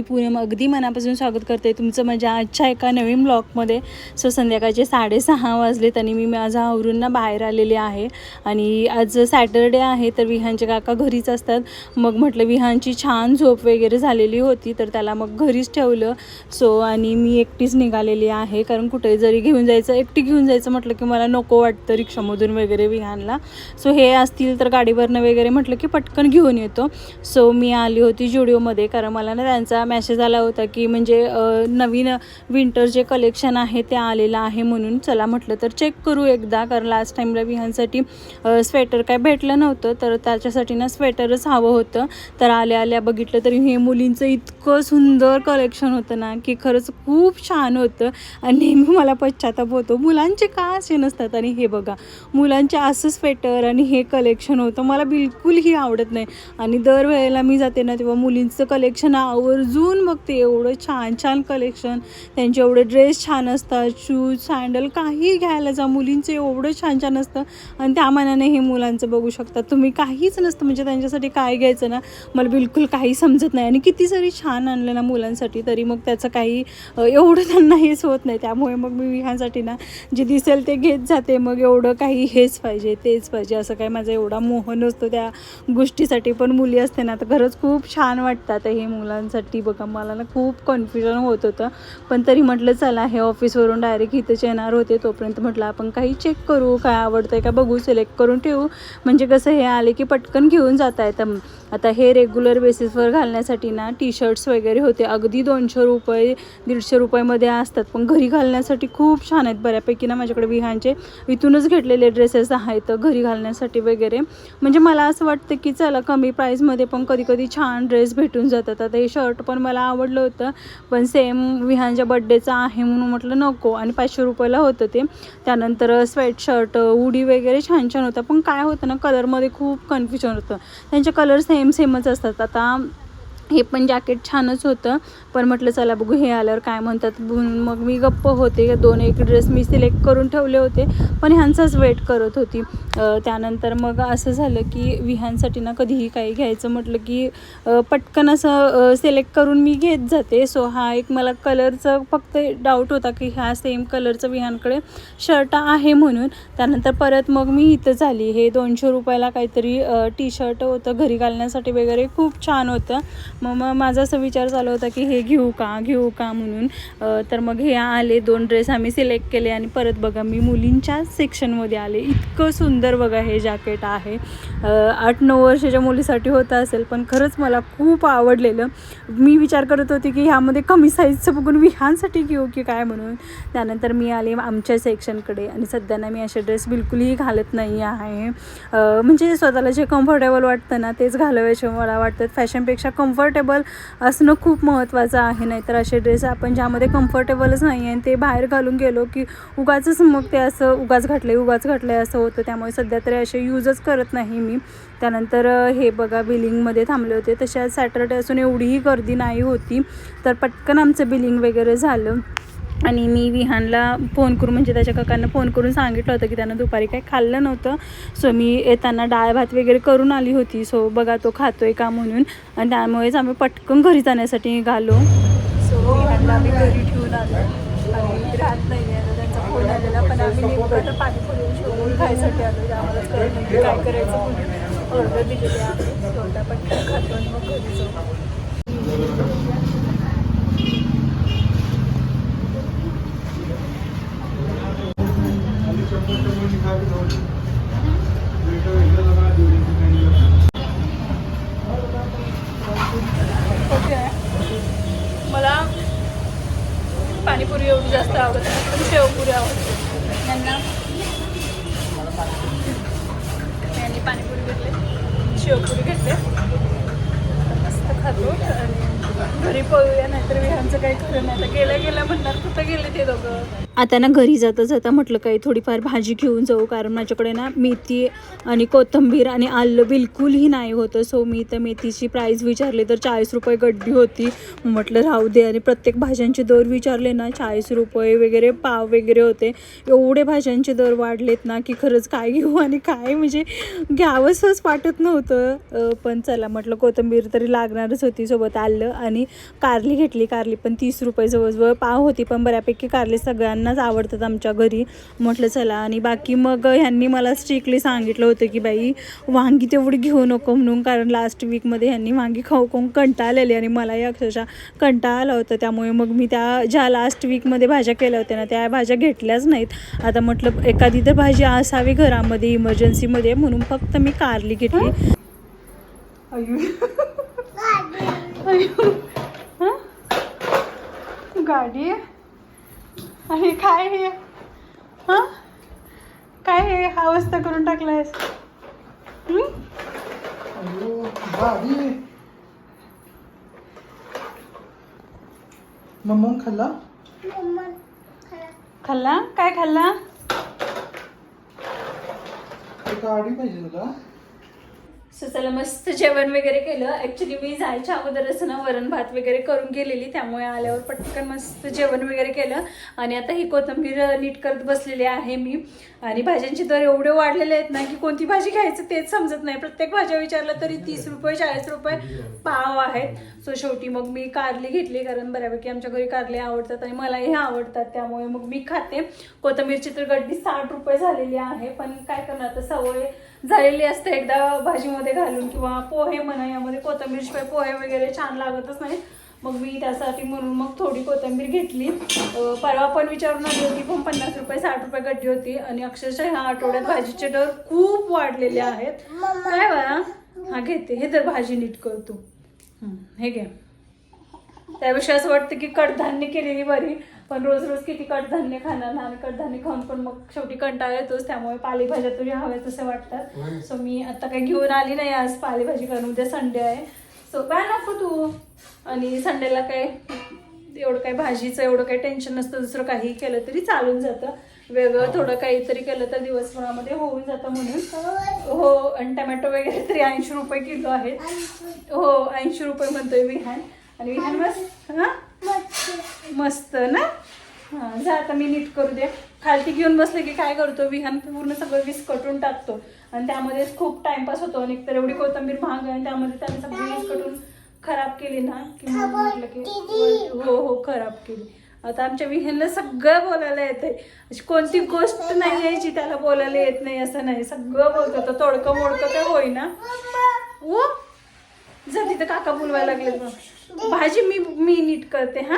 मी पूनम अगदी मनापासून स्वागत करते. तुमचं माझ्या आजच्या एका नवीन ब्लॉगमध्ये. सो संध्याकाळचे साडेसहा वाजलेत आणि मी माझा आवरून ना बाहेर आलेले आहे. आणि आज सॅटरडे आहे तर विहानचे काका घरीच असतात. मग म्हटलं विहानची छान झोप वगैरे झालेली होती तर त्याला मग घरीच ठेवलं. सो आणि मी एकटीच निघालेली आहे. कारण कुठे जरी घेऊन जायचं एकटी घेऊन जायचं म्हटलं की मला नको वाटतं रिक्षामधून वगैरे विहानला. सो हे असतील तर गाडीवरनं वगैरे म्हटलं की पटकन घेऊन येतो. सो मी आली होती जुडिओमध्ये कारण मला ना त्यांचा मेसेज आला होता की म्हणजे नवीन विंटर जे कलेक्शन आहे ते आलेलं आहे म्हणून चला म्हटलं तर चेक करू एकदा. कारण लास्ट टाईमला विहानसाठी स्वेटर काय भेटलं नव्हतं तर त्याच्यासाठी ना स्वेटरच हवं होतं. तर आल्या आल्या बघितलं तरी हे मुलींचं इतकं सुंदर कलेक्शन होतं ना की खरंच खूप छान होतं. आणि नेहमी मला पश्चाताप होतो मुलांचे का असे नसतात? आणि हे बघा मुलांचे असं स्वेटर आणि हे कलेक्शन होतं मला बिलकुलही आवडत नाही. आणि दरवेळेला मी जाते ना तेव्हा मुलींचं कलेक्शन आवर्जून अजून बघते एवढं छान छान कलेक्शन त्यांचे एवढे ड्रेस छान असतात शूज सँडल काही घ्यायला जा मुलींचं एवढं छान छान असतं. आणि त्या मानाने हे मुलांचं बघू शकता तुम्ही काहीच नसतं म्हणजे त्यांच्यासाठी काय घ्यायचं ना मला बिलकुल काही समजत नाही. आणि किती जरी छान आणलं ना मुलांसाठी तरी मग त्याचं काही एवढं त्यांना हेच होत नाही. त्यामुळे मग मी ह्यासाठी ना जे दिसेल ते घेत जाते. मग एवढं काही हेच पाहिजे तेच पाहिजे असं काही माझा एवढा मोह नसतो त्या गोष्टीसाठी. पण मुली असते ना तर खरंच खूप छान वाटतात हे मुलांसाठी बघा मला ना खूप कन्फ्युजन होत होतं. पण तरी म्हटलं चला हे ऑफिसवरून डायरेक्ट इथंच येणार होते. तोपर्यंत म्हटलं आपण काही चेक करू काय आवडतं आहे का बघू सिलेक्ट करून ठेवू. म्हणजे कसं हे आले की पटकन घेऊन जाता येतं आता हे रेग्युलर बेसिसवर घालण्यासाठी ना टी शर्ट्स वगैरे होते. अगदी दोनशे रुपये दीडशे रुपयामध्ये असतात. पण घरी घालण्यासाठी खूप छान आहेत. बऱ्यापैकी ना माझ्याकडे विहानचे इथूनच घेतलेले ड्रेसेस आहेत घरी घालण्यासाठी वगैरे. म्हणजे मला असं वाटतं की चला कमी प्राईसमध्ये पण कधी कधी छान ड्रेस भेटून जातात. आता हे शर्ट पण मला आवडलं होतं. पण सेम विहानच्या बड्डेचं आहे म्हणून म्हटलं नको. आणि पाचशे रुपयाला होतं ते. त्यानंतर स्वेट शर्ट उडी वगैरे छान छान होतं पण काय होतं ना कलरमध्ये खूप कन्फ्युजन होतं. त्यांचे कलर सेम सेमच असतात. आता हे पण जॅकेट छानच होतं. पण म्हटलं चला बघू हे आल्यावर काय म्हणतात? म्हणून मग मी गप्प होते. दोन एक ड्रेस मी सिलेक्ट करून ठेवले होते. पण ह्यांचाच वेट करत होती. त्यानंतर मग असं झालं की विहांसाठी ना कधीही काही घ्यायचं म्हटलं की पटकन असं सिलेक्ट करून मी घेत जाते. सो हा एक मला कलरचं फक्त डाऊट होता की ह्या सेम कलरचं विह्यांकडे शर्ट आहे म्हणून. त्यानंतर परत मग मी इथं झाली. हे दोनशे रुपयाला काहीतरी टी शर्ट होतं. घरी घालण्यासाठी वगैरे खूप छान होतं. मग मग माझा असा विचार चालू होता की हे घेऊ का घेऊ का म्हणून. तर मग हे आले दोन ड्रेस आम्ही सिलेक्ट केले आणि परत बघा मी मुलींच्या सेक्शनमध्ये आले. इतकं सुंदर बघा हे जॅकेट आहे. आठ नऊ वर्षाच्या मुलीसाठी होतं असेल पण खरंच मला खूप आवडलेलं. मी विचार करत होते की ह्यामध्ये कमी साईजचं बघून विहांसाठी घेऊ की काय म्हणून. त्यानंतर मी आले आमच्या सेक्शनकडे आणि सध्या ना मी असे ड्रेस बिलकुलही घालत नाही आहे. म्हणजे स्वतःला जे कम्फर्टेबल वाटतं ना तेच घालावायचे मला वाटतं फॅशनपेक्षा कम्फर्ट कम्फर्टेबल असणं खूप महत्त्वाचं आहे. नाहीतर असे ड्रेस आपण ज्यामध्ये कम्फर्टेबलच नाही आहे आणि ते बाहेर घालून गेलो की उगाचच मग ते असं उगाच घातले उगाच घातले असं होतं. त्यामुळे सध्या तरी असे यूजच करत नाही मी. त्यानंतर हे बघा बिलिंगमध्ये थांबले होते. तशा सॅटर्डे असून एवढीही गर्दी नाही होती. तर पटकन आमचं बिलिंग वगैरे झालं. आणि मी विहानला फोन करून म्हणजे त्याच्या काकांना फोन करून सांगितलं होतं की त्यानं दुपारी काही खाल्लं नव्हतं. सो मी येताना डाळ भात वगैरे करून आली होती. सो बघा तो खातोय का म्हणून. आणि त्यामुळेच आम्ही पटकन घरी जाण्यासाठी निघालो. सो विहानला आम्ही घरी ठेवून आलो. आणि राहत नाही आहे त्यांचा फोन आलेला पण आम्ही नेमकं शोधून खायसाठी आलो. आम्हाला काय करायचं म्हणून. ऑर्डर दिलेली आहे. पटकन खातो आणि मग घरी जाऊ ओके मला पाणीपुरी एवढी जास्त आवडत नाही पण शेवपुरी आवडते यांना यांनी पाणीपुरी घेतले शेवपुरी घेतले. मस्त खातो. आणि घरी पळूया नाहीतर विहांचं काही खरं नाही. आता गेल्या गेल्या म्हणणार कुठं गेले ते दोघं. आता ना घरी जाता जाता म्हटलं काही थोडीफार भाजी घेऊन जाऊ कारण माझ्याकडे ना मेथी आणि कोथिंबीर आणि आलं बिलकुलही नाही होतं. सो मी तर मेथीची प्राईस विचारली तर चाळीस रुपये गड्डी होती. म्हटलं राहू दे. आणि प्रत्येक भाज्यांचे दर विचारले ना चाळीस रुपये वगैरे पाव वगैरे होते. एवढे भाज्यांचे दर वाढलेत ना की खरंच काय घेऊ आणि काय म्हणजे घ्यावंसंच वाटत नव्हतं. पण चला म्हटलं कोथिंबीर तरी लागणारच होती सोबत आलं आणि कारली घेतली. कारली पण तीस रुपये जवळजवळ पाव होती पण बऱ्यापैकी कारली सगळ्यांना सगळ्यांनाच आवडतात आमच्या घरी. म्हटलं चला. आणि बाकी मग ह्यांनी मला स्ट्रिक्टली सांगितलं होतं की बाई वांगी तेवढी घेऊ नको म्हणून कारण लास्ट वीकमध्ये ह्यांनी वांगी खाऊ खाऊन कंटाळलेली आणि मलाही अक्षरशः कंटाळा आला होता. त्यामुळे मग मी त्या ज्या लास्ट वीकमध्ये भाज्या केल्या होत्या ना त्या भाज्या घेतल्याच नाहीत. आता म्हटलं एखादी तर भाजी असावी घरामध्ये इमर्जन्सीमध्ये म्हणून फक्त मी कारली घेतली. गाडी? आणि काय हे? हां? काय हे? अवस्था करून टाकलायस. हं? मम्मन खाल्ला? खाल्ला. काय खाल्ला? ते गाडी पाहिजे तुला. सो चला मस्त जेवण वगैरे केलं. ॲक्च्युली मी जायच्या अगोदरच ना वरण भात वगैरे करून गेलेली त्यामुळे आल्यावर पटकन मस्त जेवण वगैरे केलं. आणि आता ही कोथिंबीर नीट करत बसलेली आहे मी. आणि भाज्यांचे दर एवढे वाढलेले आहेत ना की कोणती भाजी घ्यायचं तेच समजत नाही. प्रत्येक भाज्या विचारलं तरी तीस रुपये चाळीस रुपये पाव आहेत. सो शेवटी मग मी कारली घेतली कारण बऱ्यापैकी आमच्या घरी कारले आवडतात आणि मलाही आवडतात. त्यामुळे मग मी खाते. कोथिंबीरची तर गड्डी साठ रुपये झालेली आहे. पण काय करणार आता सवय झालेली असते एकदा भाजीमध्ये घालून किंवा पोहे म्हणा यामध्ये कोथिंबीर शिवाय पोहे वगैरे छान लागतच नाही. मग मी त्यासाठी म्हणून मग थोडी कोथिंबीर घेतली. परवा पण विचारून आली होती पण पन्नास रुपये साठ रुपये गड्डी होती आणि अक्षरशः ह्या आठवड्यात भाजीचे दर खूप वाढलेले आहेत. काय बघा हा घेते. हे तर भाजी नीट करतो हे घे. त्यापेक्षा असं वाटतं की कडधान्य केलेली बरी. पण रोज रोज किती कडधान्य खाणार ना आणि कडधान्य खाऊन पण मग शेवटी कंटाळा येतोच त्यामुळे पालेभाज्या तरी हव्यात असं वाटतात. सो मी आता काही घेऊन आली नाही आज पालेभाजी कारण उद्या संडे आहे. सो काय नको तू. आणि संडेला काय एवढं काही भाजीचं एवढं काही टेन्शन नसतं दुसरं काही केलं तरी चालून जातं. वेगळं थोडं काहीतरी केलं तर दिवसभरामध्ये होऊन जातं म्हणून. हो आणि टमॅटो वगैरे तरी ऐंशी रुपये किलो आहेत. हो ऐंशी रुपये म्हणतोय विहान. आणि विहान मस्त हां? मस्त ना? हां जा आता मी नीट करू दे. खालती घेऊन बसले की काय करतो? विहान पूर्ण सगळं विस्कटून टाकतो. आणि त्यामध्येच खूप टाइमपास होतो आणि तर एवढी कोथिंबीर महाग आहे आणि त्यामध्ये त्याने सगळी विस्कटून खराब केली ना की म्हटलं की हो हो खराब केली. आता आमच्या विहानला सगळं बोलायला येते अशी कोणती गोष्ट नाही यायची त्याला बोलायला येत नाही असं नाही. सगळं बोलतो. तो तोडकं मोडकं तर होईना. ओ जर तिथं काका बोलवायला लागले मग. भाजी मी मी नीट करते हा?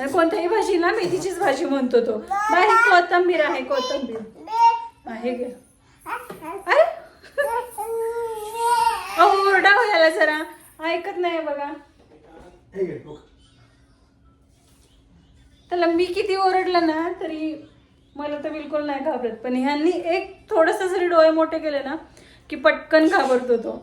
आणि कोणत्याही भाजीला मेथीचीच भाजी म्हणतो तो. बाई कोथंबीर आहे कोथंबीर. आहे गे अरे! ओरडा याला जरा. ऐकत नाही बघ. त्याला मी किती ओरडलं ना तरी मला तर बिलकुल नाही घाबरत. पण ह्यांनी एक थोडंसं जरी डोळे मोठे केले ना की पटकन घाबरतो तो.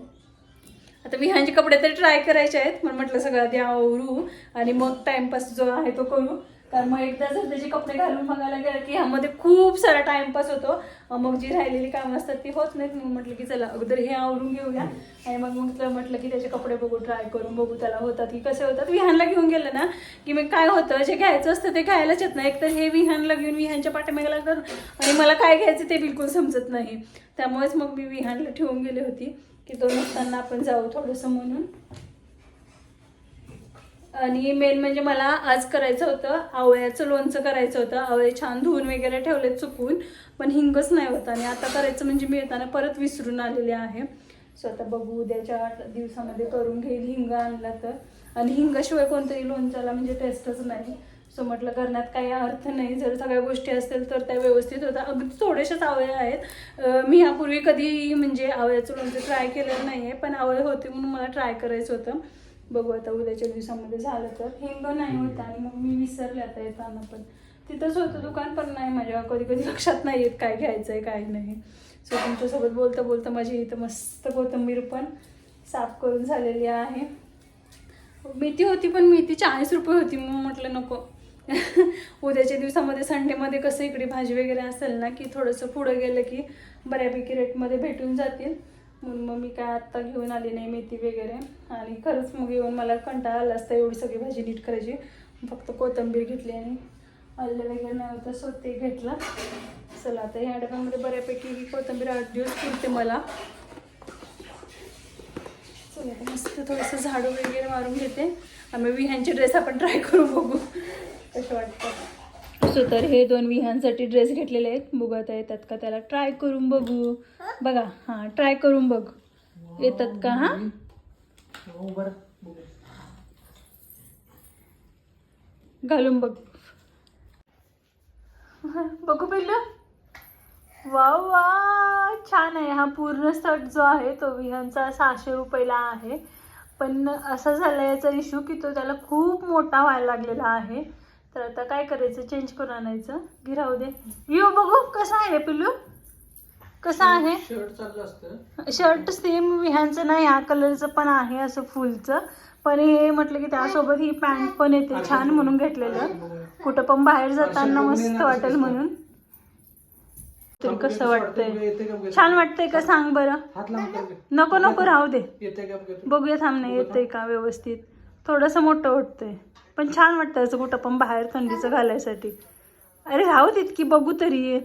आता विहानचे म्हणजे कपडे तरी ट्राय करायचे आहेत. पण म्हटलं सगळं आधी आवरू आणि मग टाइमपास जो आहे तो करू. कारण मग एकदा जर त्याचे कपडे घालून बघायला गेलं की ह्यामध्ये खूप सारा टाइमपास होतो. मग जी राहिलेली कामं असतात ती होत नाहीत. मग म्हटलं की चला अगोदर हे आवरून घेऊया. आणि मग म्हटलं म्हटलं की त्याचे कपडे बघू ट्राय करून बघू त्याला होतात की कसे होतात. विहानला घेऊन गेलं ना की मग काय होतं? जे घ्यायचं असतं ते घ्यायलाच येत नाही. एकतर हे विहानला घेऊन विहानच्या पाठीमागे लागतात आणि मला काय घ्यायचं ते बिलकुल समजत नाही. त्यामुळेच मग मी विहानला ठेवून गेले होती. दोन असताना आपण जाऊ थोडंसं म्हणून. आणि मेन म्हणजे मला आज करायचं होतं आवळ्याचं लोणचं करायचं होतं. आवळे छान धुवून वगैरे ठेवले चुकून पण हिंगच नाही होता. आणि आता करायचं म्हणजे मी येताना परत विसरून आलेले आहे. सो आता बघू उद्याच्या दिवसामध्ये करून घेईल हिंग आणला तर. आणि हिंगाशिवाय कोणतंही लोणच्याला म्हणजे टेस्टच नाही. सो म्हटलं करण्यात काही अर्थ नाही. जर सगळ्या गोष्टी असतील तर त्या व्यवस्थित होतात. अगदी थोड्याशाच आवळ्या आहेत. मी यापूर्वी कधी म्हणजे आवळ्याचं म्हणजे लोणचं ट्राय केलेलं नाही आहे पण आवळे होते म्हणून मला ट्राय करायचं होतं. बघू आता उद्याच्या दिवसामध्ये झालं तर. हिंग नाही होतं आणि मग मी विसरले आता येताना पण. तिथंच होतं दुकान पण नाही माझ्या कधी कधी लक्षात नाही येत काय घ्यायचं आहे काय नाही. सो तुमच्यासोबत बोलता बोलता माझी इथं मस्त कोथिंबीर पण साफ करून झालेली आहे. मेथी होती पण मेथी चाळीस रुपये होती. मग म्हटलं नको. उद्याच्या दिवसामध्ये संडेमध्ये कसं इकडे भाजी वगैरे असेल ना की थोडंसं पुढं गेलं की बऱ्यापैकी रेटमध्ये भेटून जातील. म्हणून मग मी काय आत्ता घेऊन आली नाही मेथी वगैरे. आणि खरंच मग येऊन मला कंटाळा आला असता एवढी सगळी भाजी नीट करायची. फक्त कोथिंबीर घेतली आणि आलं वगैरे नाही होतं सो ते घेतलं. चला आता ह्या डब्यामध्ये बऱ्यापैकी ही कोथिंबीर आठ दिवस पुरते मला. चला मस्त थोडंसं झाडू वगैरे मारून घेते. आम्ही विह्यांचे ड्रेस आपण ट्राय करू बघू. कसे वाटतात सो तर हे दोन विहांसाठी ड्रेस घेतलेले आहेत. बघता येतात का त्याला ट्राय करून बघू. बघा हां ट्राय करून बघ. येतात का हां? हो बरं बघू. घालून बघ. बघू पहिलं. वा वा छान आहे. हा पूर्ण सेट जो आहे तो विहांचा सहाशे रुपयाला आहे. पण असा झाला याचा इश्यू की तो त्याला खूप मोठा व्हायला लागलेला आहे. तर आता काय करायचं? चेंज करून आणायचं. गिरावू दे. यो बघू. कसा आहे पिल्लू? कसा आहे? शर्ट सेम विहांचं नाही. ह्या कलरचं पण आहे असं फुलचं. पण हे म्हटलं की त्यासोबत ही पॅन्ट पण येते. छान म्हणून घेतलेलं. कुठं पण बाहेर जाताना मस्त वाटेल म्हणून. तरी कसं वाटतंय. छान वाटतंय का? सांग बरं. नको नको राहू दे. बघूया थांब नाही येतंय का व्यवस्थित? थोडंसं मोठं वाटतंय पण छान वाटतं असं कुठं पण बाहेर थंडीचं घालायसाठी. अरे राहू देत की बघू तरी.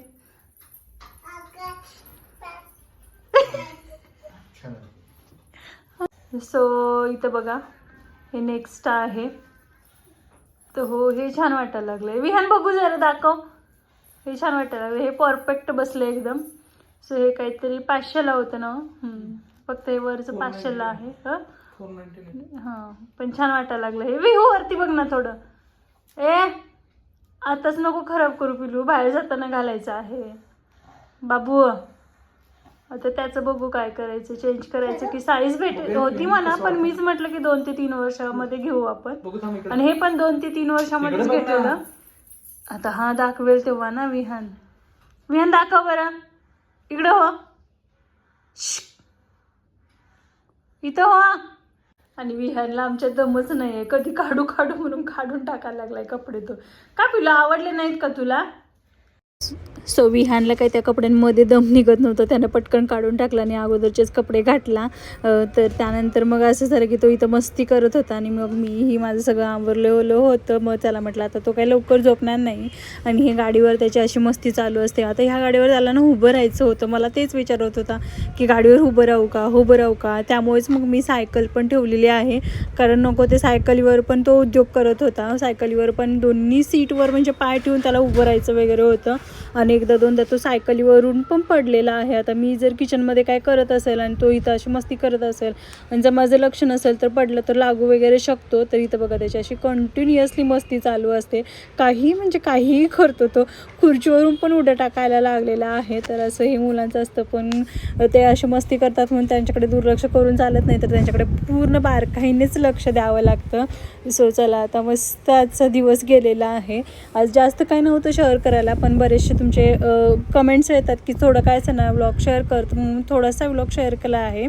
सो इथं बघा हे नेक्स्ट आहे. तर हो हे छान वाटायला लागलंय. विहान बघू जरा दाखव. हे छान वाटायला लागलं हे परफेक्ट बसलं एकदम. सो हे काहीतरी पाचशेला होतं ना? फक्त हे वरचं पाचशेला आहे. हं? 499. हां पण छान वाटायला लागलं. हे विहू वरती बघ ना थोडं. ए आताच नको खराब करू पिलू. बाहेर जाताना घालायचं आहे. बाबू आता त्याचं बघू काय करायचं. चेंज करायचं की साईज भेट होती म्हणा पण मीच म्हटलं की दोन ते तीन वर्षामध्ये घेऊ आपण. आणि हे पण दोन ते तीन वर्षामध्येच. घेतलेलं आता हा दाखवेल तेव्हा ना विहान. विहान दाखव बरं. इकडं हो. इथं हो. आणि विहारला आमच्या दमच नाही आहे कधी काढू काढू म्हणून काढून टाकायला लागलाय कपडे तो. का तुला आवडले नाहीत का तुला? सो विहानला काही त्या कपड्यांमध्ये दम निघत नव्हतं. त्यानं पटकन काढून टाकला आणि अगोदरचेच कपडे घातला. तर त्यानंतर मग असं झालं की तो इथं मस्ती करत होता आणि मग मीही माझं सगळं आवरलं होतं. मग त्याला म्हटलं आता तो काही लवकर झोपणार नाही. आणि हे गाडीवर त्याची अशी मस्ती चालू असते. आता ह्या गाडीवर त्याला ना उभं राहायचं होतं. मला तेच विचारत होता की गाडीवर उभं राहू का? उभं राहू का? त्यामुळेच मग मी सायकल पण ठेवलेली आहे. कारण नको ते सायकलीवर पण तो उद्योग करत होता. सायकलीवर पण दोन्ही सीटवर म्हणजे पाय ठेवून त्याला उभं राहायचं वगैरे होतं. आणि एकदा दोनदा तो सायकलीवरून पण पडलेला आहे. आता मी जर किचनमध्ये काय करत असेल आणि तो इथं अशी मस्ती करत असेल आणि जर माझं लक्ष नसेल तर पडलं तर लागू वगैरे शकतो. तर इथं बघा त्याची अशी कंटिन्युअसली मस्ती चालू असते. काही म्हणजे काहीही करतो तो. खुर्चीवरून पण उड्या टाकायला लागलेला आहे. तर असं हे मुलांचं असतं पण ते अशी मस्ती करतात म्हणून त्यांच्याकडे दुर्लक्ष करून चालत नाही. तर त्यांच्याकडे पूर्ण बारकाईनेच लक्ष द्यावं लागतं. सो चला आता मस्त आजचा दिवस गेलेला आहे. आज जास्त काही नव्हतं शहर करायला पण बरेचसे तुमचे कमेंट्स येतात की थोडं काय असं ना व्लॉग शेअर कर म्हणून थोडासा व्लॉग शेअर केला आहे.